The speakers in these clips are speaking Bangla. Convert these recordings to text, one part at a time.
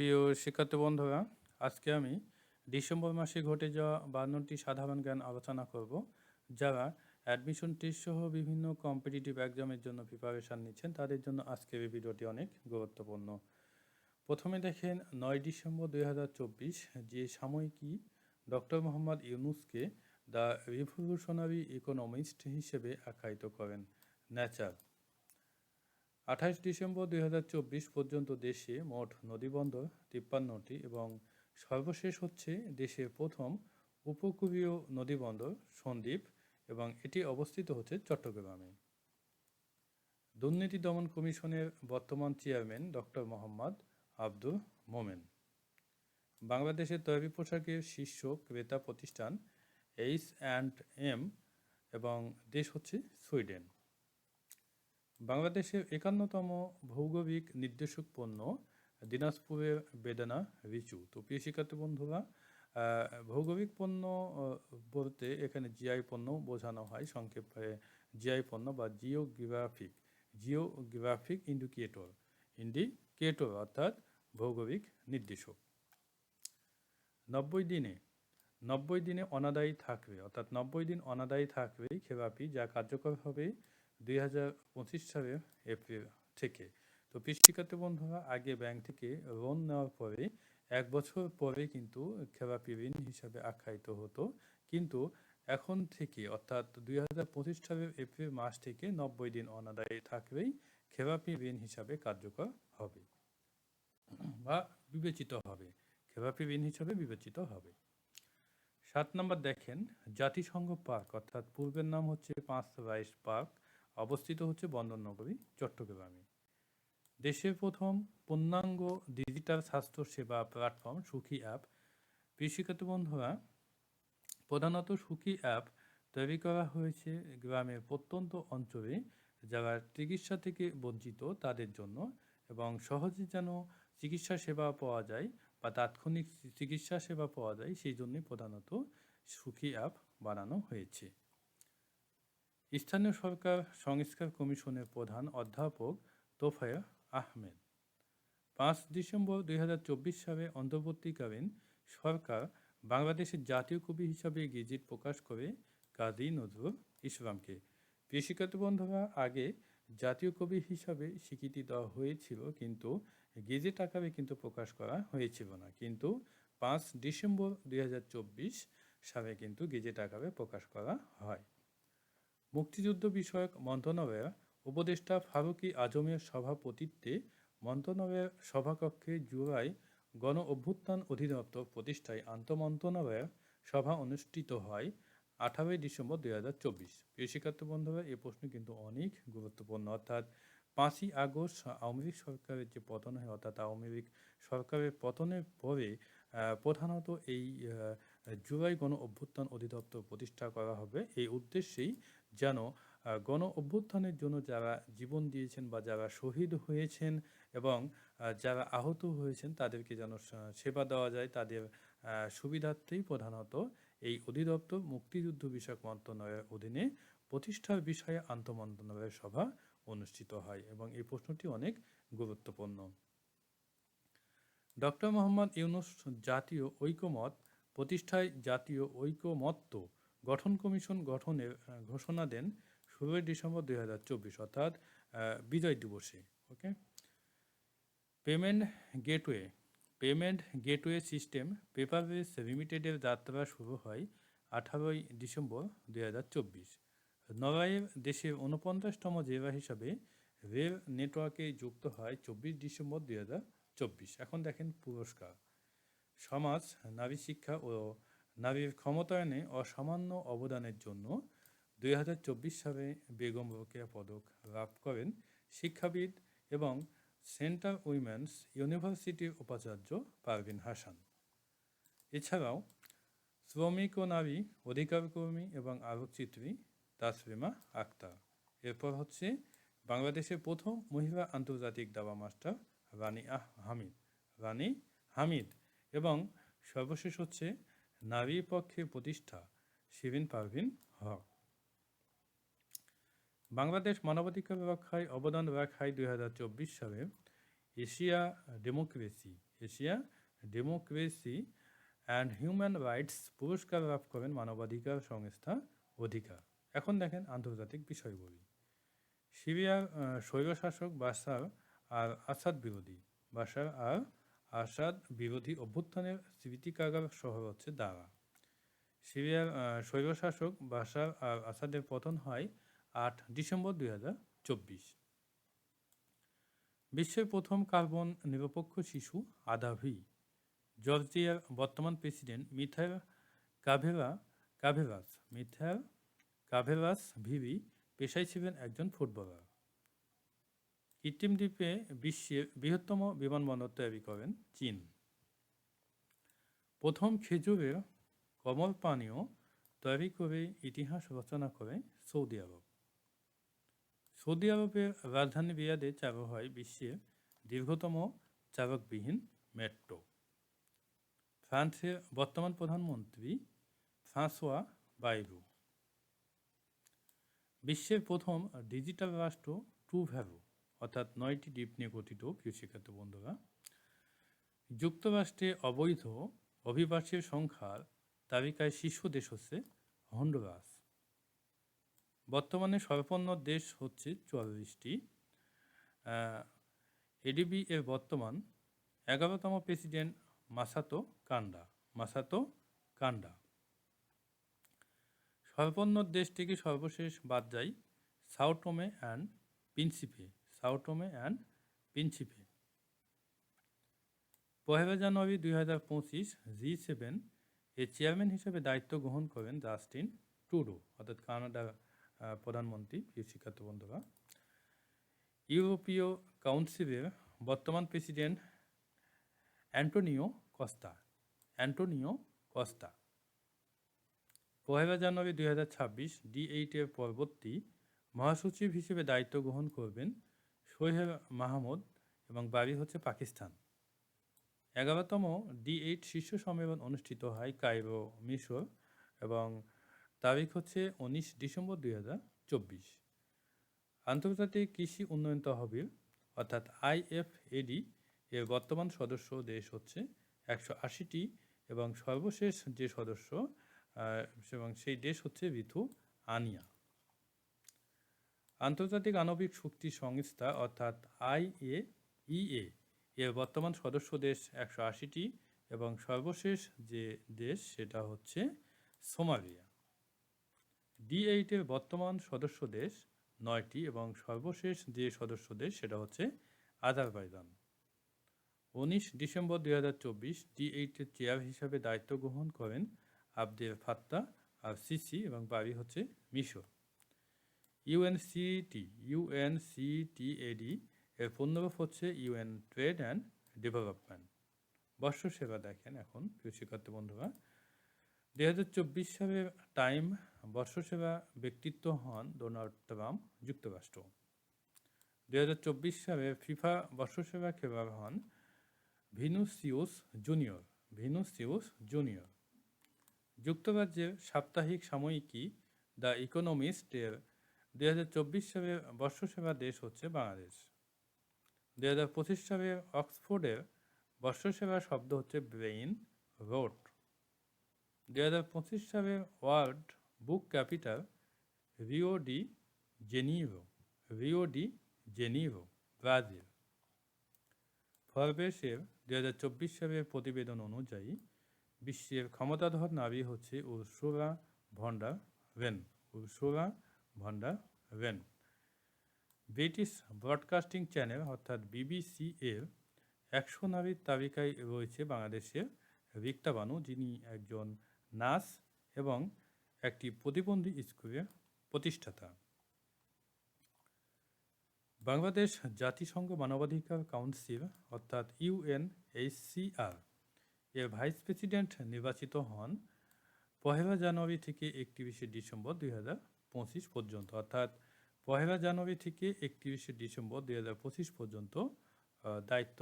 প্রিয় শিক্ষার্থী বন্ধুরা, আজকে আমি ডিসেম্বর মাসে ঘটে যাওয়া বান্নটি সাধারণ জ্ঞান আলোচনা করব, যারা অ্যাডমিশন টেস্ট সহ বিভিন্ন কম্পিটিটিভ এক্সামের জন্য প্রিপারেশান নিচ্ছেন, তাদের জন্য আজকের এই ভিডিওটি অনেক গুরুত্বপূর্ণ। প্রথমে দেখেন, নয় ডিসেম্বর দুই হাজার চব্বিশ, যে সাময়িকী ডক্টর মোহাম্মদ ইউনুসকে দ্য রিভলিউশনারি ইকোনমিস্ট হিসেবে আখ্যায়িত করেন ন্যাচার আঠাশ ডিসেম্বর দুই হাজার চব্বিশ পর্যন্ত দেশে মোট নদীবন্দর তিপ্পান্নটি এবং সর্বশেষ হচ্ছে দেশের প্রথম উপকূলীয় নদীবন্দর সন্দ্বীপ এবং এটি অবস্থিত হচ্ছে চট্টগ্রামে। দুর্নীতি দমন কমিশনের বর্তমান চেয়ারম্যান ডক্টর মোহাম্মদ আব্দুল মোমেন। বাংলাদেশের তৈরি পোশাকের শীর্ষ ক্রেতা প্রতিষ্ঠান এইচ অ্যান্ড এম এবং দেশ হচ্ছে সুইডেন। বাংলাদেশের একান্নতম ভৌগোলিক নির্দেশক পণ্য দিনাজপুরের বেদানা রিচু। তো প্রিয় শিক্ষার্থী বন্ধুরা ভৌগোলিক পণ্য বলতে এখানে জিআই পণ্য বোঝানো হয়, সংক্ষেপে জিআই পণ্য বা জিওগ্রাফিক জিওগ্রাফিক ইন্ডিকেটর ইন্ডিকেটর অর্থাৎ ভৌগোলিক নির্দেশক। নব্বই দিনে নব্বই দিনে অনাদায়ী থাকবে, অর্থাৎ নব্বই দিন অনাদায়ী থাকবে খেলাপি যা কার্যকর হবে দুই হাজার পঁচিশ সালের এপ্রিল থেকে। তো শিক্ষার্থী বন্ধুরা, আগে ব্যাংক থেকে লোন নেওয়ার পরে এক বছর পরে কিন্তু খেলাপি ঋণ হিসাবে আখ্যায়িত হতো। কিন্তু এখন থেকে, অর্থাৎ দুই হাজার পঁচিশ সালের এপ্রিল মাস থেকে নব্বই দিন অনাদায়ী থাকবেই খেলাপি ঋণ হিসাবে কার্যকর হবে বা বিবেচিত হবে। খেলাপি ঋণ হিসাবে বিবেচিত হবে। সাত নম্বর দেখেন, জাতিসংঘ পার্ক, অর্থাৎ পূর্বের নাম হচ্ছে পাঁচ রাইস পার্ক। অবস্থিত হচ্ছে বন্দরনগরী চট্টগ্রামে। দেশের প্রথম পূর্ণাঙ্গ ডিজিটাল স্বাস্থ্য সেবা প্ল্যাটফর্ম সুখী অ্যাপ। কৃষিক্ষেত্র বন্ধুরা, প্রধানত সুখী অ্যাপ তৈরি করা হয়েছে গ্রামের প্রত্যন্ত অঞ্চলে যারা চিকিৎসা থেকে বঞ্চিত তাদের জন্য এবং সহজে যেন চিকিৎসা সেবা পাওয়া যায় বা তাৎক্ষণিক চিকিৎসা সেবা পাওয়া যায়, সেই জন্যই প্রধানত সুখী অ্যাপ বানানো হয়েছে। স্থানীয় সরকার সংস্কার কমিশনের প্রধান অধ্যাপক তোফায়া আহমেদ। পাঁচ ডিসেম্বর দুই চব্বিশ সালে অন্তর্বর্তীকালীন সরকার বাংলাদেশের জাতীয় কবি হিসাবে গেজেট প্রকাশ করে কাজী নজরুল ইসলামকে। কৃষিকাত বন্ধুরা, আগে জাতীয় কবি হিসাবে স্বীকৃতি দেওয়া হয়েছিল কিন্তু গেজেট আকারে কিন্তু প্রকাশ করা হয়েছিল না। কিন্তু পাঁচ ডিসেম্বর দুই হাজার চব্বিশ সালে কিন্তু গেজেট আকারে প্রকাশ করা হয়। মুক্তিযুদ্ধ বিষয়ক মন্ত্রণালয়ের উপদেষ্টা ফারুকি আজমের সভাপতিত্বে মন্ত্রণালয়ের সভাকক্ষে জুলাই গণ অভ্যুত্থান অধিদপ্তর প্রতিষ্ঠায় আন্তঃমন্ত্রণালয়ের সভা অনুষ্ঠিত হয় আঠারোই ডিসেম্বর দুই হাজার চব্বিশ। প্রিয় শিক্ষার্থী বন্ধুরা, এই প্রশ্ন কিন্তু অনেক গুরুত্বপূর্ণ। অর্থাৎ পাঁচই আগস্ট আওয়ামী লীগ সরকারের যে পতন হয়, অর্থাৎ আওয়ামী লীগ সরকারের পতনের পরে প্রধানত এই জুলাই গণ অভ্যুত্থান অধিদপ্তর প্রতিষ্ঠা করা হবে। এই উদ্দেশ্যেই যেন গণ অভ্যুত্থানের জন্য যারা জীবন দিয়েছেন বা যারা শহীদ হয়েছেন এবং যারা আহত হয়েছেন তাদেরকে যেন সেবা দেওয়া যায়। তাদের সুবিধার্থেই প্রধানত এই অধিদপ্তর মুক্তিযুদ্ধ বিষয়ক মন্ত্রণালয়ের অধীনে প্রতিষ্ঠার বিষয়ে আন্তঃমন্ত্রণালয়ের সভা অনুষ্ঠিত হয় এবং এই প্রশ্নটি অনেক গুরুত্বপূর্ণ। ডক্টর মোহাম্মদ ইউনুস জাতীয় ঐকমত, প্রতিষ্ঠায় জাতীয় ঐকমত্য গঠন কমিশন গঠনের ঘোষণা দেন ষোলোই ডিসেম্বর দুই হাজার চব্বিশ, অর্থাৎ বিজয় দিবসে, okay? Payment gateway payment gateway system paperless লিমিটেডের যাত্রা শুরু হয় আঠারোই ডিসেম্বর দুই হাজার চব্বিশ। নড়াইয়ের দেশের উনপঞ্চাশতম জেলা হিসাবে রেল নেটওয়ার্কে যুক্ত হয় চব্বিশ ডিসেম্বর দুই হাজার চব্বিশ। এখন দেখেন পুরস্কার। সমাজ, নারী শিক্ষা ও নারীর ক্ষমতায়নে অসামান্য অবদানের জন্য দুই হাজার চব্বিশ সালে বেগম রোকেয়া পদক লাভ করেন শিক্ষাবিদ এবং সেন্টার উইমেন্স ইউনিভার্সিটির উপাচার্য পারভিন হাসান। এছাড়াও শ্রমিক ও নারী অধিকার কর্মী এবং আলোকচিত্রী তাসরিমা আক্তার। এরপর হচ্ছে বাংলাদেশের প্রথম মহিলা আন্তর্জাতিক দাবা মাস্টার রানী আহ হামিদ। রানী হামিদ এবং সর্বশেষ হচ্ছে নারী পক্ষে প্রতিষ্ঠা শিরিন পারভিন হক। বাংলাদেশ মানবাধিকার রক্ষায় অবদান রাখায় দুই হাজার চব্বিশ সালে Asia democracy Asia democracy and human rights পুরস্কার লাভ করেন মানবাধিকার সংস্থা অধিকার। এখন দেখেন আন্তর্জাতিক বিষয়গুলি সিরিয়ার স্বৈরশাসক বাসার আর আসাদ বিরোধী। বাসার আর আসাদ বিরোধী অভ্যুত্থানের স্মৃতিকাগার শহর হচ্ছে দারা সিরিয়ার আহ, স্বৈরশাসক বাসার আর আসাদের পতন হয় আট ডিসেম্বর দুই হাজার চব্বিশ। বিশ্বের প্রথম কার্বন নিরপেক্ষ শিশু আদাভি জর্জিয়ার বর্তমান প্রেসিডেন্ট মিথাইল কাভেরা কাভেরাস মিথাইল কাভেরাস ভিভি পেশায় ছিলেন একজন ফুটবলার। কৃত্রিম দ্বীপে বিশ্বের বৃহত্তম বিমানবন্দর তৈরি করেন চীন। প্রথম খেজুরের কমল পানীয় তৈরি করে ইতিহাস রচনা করে সৌদি আরব। সৌদি আরবের রাজধানী রিয়াদে চালু হয় বিশ্বের দীর্ঘতম চালকবিহীন মেট্রো। ফ্রান্সের বর্তমান প্রধানমন্ত্রী ফ্রাঁসোয়া বাইরু। বিশ্বের প্রথম ডিজিটাল রাষ্ট্র ট্রু ভ্যালু অর্থাৎ নয়টি দ্বীপ নিয়ে গঠিত প্রিয় শিক্ষার্থী বন্ধুরা, যুক্তরাষ্ট্রে অবৈধ অভিবাসীর সংখ্যার তালিকায় শীর্ষ দেশ হচ্ছে হন্ডুরাস। বর্তমানে সর্বপন্ন দেশ হচ্ছে চুয়াল্লিশটি। এডিবি এর বর্তমান এগারোতম প্রেসিডেন্ট মাসাতো কান্ডা মাসাতো কান্ডা। সর্বপন্ন দেশটিকে সর্বশেষ বাদ যায় Sao Tome and Principe. Sao Tome and Principe পহেলা জানুয়ারি দুই হাজার পঁচিশ জি সেভেন এর চেয়ারম্যান হিসেবে দায়িত্ব গ্রহণ করেন জাস্টিন টুডো অর্থাৎ কানাডার প্রধানমন্ত্রী, প্রিয় শিক্ষার্থী বন্ধুরা। ইউরোপীয় কাউন্সিলের বর্তমান president Antonio Costa Antonio Costa. পহেলা জানুয়ারি দুই হাজার ছাব্বিশ ডি এইটের পরবর্তী মহাসচিব হিসেবে দায়িত্ব গ্রহণ করবেন সোহেল মাহমুদ এবং বাড়ি হচ্ছে পাকিস্তান। এগারোতম ডি এইট শীর্ষ সম্মেলন অনুষ্ঠিত হয় কায়রো, মিশর এবং তারিখ হচ্ছে উনিশ ডিসেম্বর দুই হাজার চব্বিশ। আন্তর্জাতিক কৃষি উন্নয়ন তহবিল অর্থাৎ আইএফএডি এর বর্তমান সদস্য দেশ হচ্ছে একশো আশিটি এবং সর্বশেষ যে সদস্য এবং সেই দেশ হচ্ছে রিথু আনিয়া আন্তর্জাতিক আণবিক শক্তি সংস্থা, অর্থাৎ আইএ ইএ এর বর্তমান সদস্য দেশ একশো আশিটি এবং সর্বশেষ যে দেশ সেটা হচ্ছে সোমালিয়া। ডি এইটের বর্তমান সদস্য দেশ নয়টি এবং সর্বশেষ যে সদস্য দেশ সেটা হচ্ছে আজারবাইজান। উনিশ ডিসেম্বর দুই হাজার চব্বিশ ডি এইটের চেয়ার হিসাবে দায়িত্ব গ্রহণ করেন আবদেল ফাত্তা আর সিসি এবং বাড়ি হচ্ছে মিশর। ইউএনসিটি ইউএনসিটিএডি এর পূর্ণরূপ হচ্ছে ইউএন ট্রেড অ্যান্ড ডেভেলপমেন্ট বর্ষ সেবা দেখেন এখন, প্রিয় শিক্ষার্থী বন্ধুরা। দুই হাজার চব্বিশ সালের টাইম বর্ষ সেবা ব্যক্তিত্ব হন ডোনাল্ড ট্রাম্প, যুক্তরাষ্ট্র। দুই হাজার চব্বিশ সালে ফিফা বর্ষ সেবা খেলোয়াড় হন ভিনুসিউস জুনিয়র ভিনুসিউস জুনিয়র। যুক্তরাজ্যের সাপ্তাহিক সাময়িকী দ্য ইকোনমিস্টের দুই সালের বর্ষসেবা দেশ হচ্ছে বাংলাদেশ। দুই সালের অক্সফোর্ডের বর্ষসেবা শব্দ হচ্ছে ব্রেইন রোড। দুই সালের world book capital Rio de Janeiro Rio de Janeiro Brazil. ফরবেসের দুই হাজার চব্বিশ সালের প্রতিবেদন অনুযায়ী বিশ্বের ক্ষমতাধর নারী হচ্ছে Ursula von der, Leyen Ursula von der Leyen British broadcasting channel অর্থাৎ বিবিসি এর একশো নারীর তালিকায় রয়েছে বাংলাদেশের রিক্তা বানু, যিনি একজন নার্স এবং একটি প্রতিবন্ধী স্কুলের প্রতিষ্ঠাতা। বাংলাদেশ জাতিসংঘ মানবাধিকার কাউন্সিল, অর্থাৎ ইউএনএইচসিআর এর ভাইস প্রেসিডেন্ট নির্বাচিত হন পহেলা জানুয়ারি থেকে একত্রিশে ডিসেম্বর দুই হাজার পঁচিশ পর্যন্ত, অর্থাৎ পহেলা জানুয়ারি থেকে একত্রিশে ডিসেম্বর দুই হাজার পঁচিশ পর্যন্ত দায়িত্ব,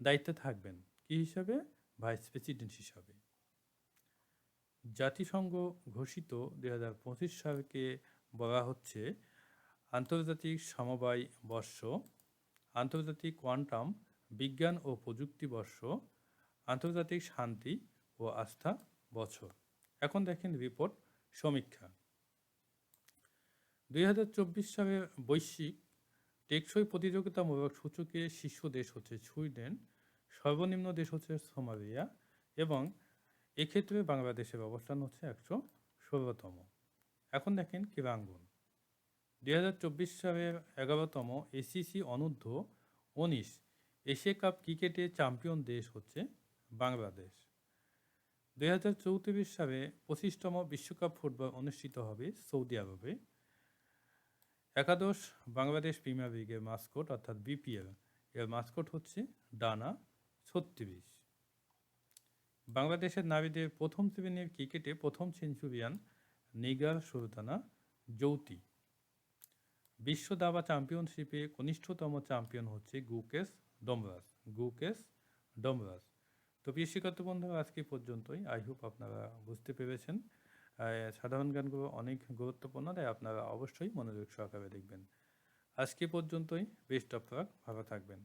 দায়িত্বে থাকবেন। কি হিসাবে? ভাইস প্রেসিডেন্ট হিসাবে। জাতিসংঘ ঘোষিত দুই হাজার পঁচিশ সালকে বলা হচ্ছে আন্তর্জাতিক সমবায় বর্ষ, আন্তর্জাতিক কোয়ান্টাম বিজ্ঞান ও প্রযুক্তি বর্ষ, আন্তর্জাতিক শান্তি ও আস্থা বছর। এখন দেখেন রিপোর্ট সমীক্ষা। দুই হাজার চব্বিশ সালের বৈশ্বিক টেকসই প্রতিযোগিতামূলক সূচকে শীর্ষ দেশ হচ্ছে সুইডেন, সর্বনিম্ন দেশ হচ্ছে সোমালিয়া এবং এক্ষেত্রে বাংলাদেশের অবস্থান হচ্ছে একশো ষোলোতম। এখন দেখেন ক্রীড়াঙ্গন। দুই হাজার চব্বিশ সালের এগারোতম এসিসি অনূর্ধ্ব উনিশ এশিয়া কাপ ক্রিকেটে চ্যাম্পিয়ন দেশ হচ্ছে বাংলাদেশ। দুই হাজার চৌত্রিশ সালে পঁচিশতম বিশ্বকাপ ফুটবল অনুষ্ঠিত হবে সৌদি আরবে। একাদশ বাংলাদেশ প্রিমিয়ার লিগের মাস্কট, অর্থাৎ বিপিএল এর মাস্কট হচ্ছে ডানা ছত্রিশ। বাংলাদেশের নারীদের প্রথম শ্রেণির ক্রিকেটে প্রথম সেঞ্চুরিয়ান নিগার সুলতানা জ্যোতি বিশ্ব দাবা চ্যাম্পিয়নশিপে কনিষ্ঠতম চ্যাম্পিয়ন হচ্ছে গুকেশ ডমরাজ গুকেশ ডমরাজ। তো প্রিয় বন্ধুরা, আজকে পর্যন্তই। আই হোপ আপনারা বুঝতে পেরেছেন। সাধারণ গানগুলো অনেক গুরুত্বপূর্ণ, তাই আপনারা অবশ্যই মনোযোগ সহকারে দেখবেন। আজকে পর্যন্তই বেস্ট অফ লাক ভালো থাকবেন।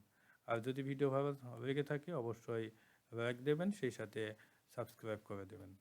আর যদি ভিডিও ভালো লেগে থাকে, অবশ্যই লাইক দেবেন, সেই সাথে সাবস্ক্রাইব করে দেবেন।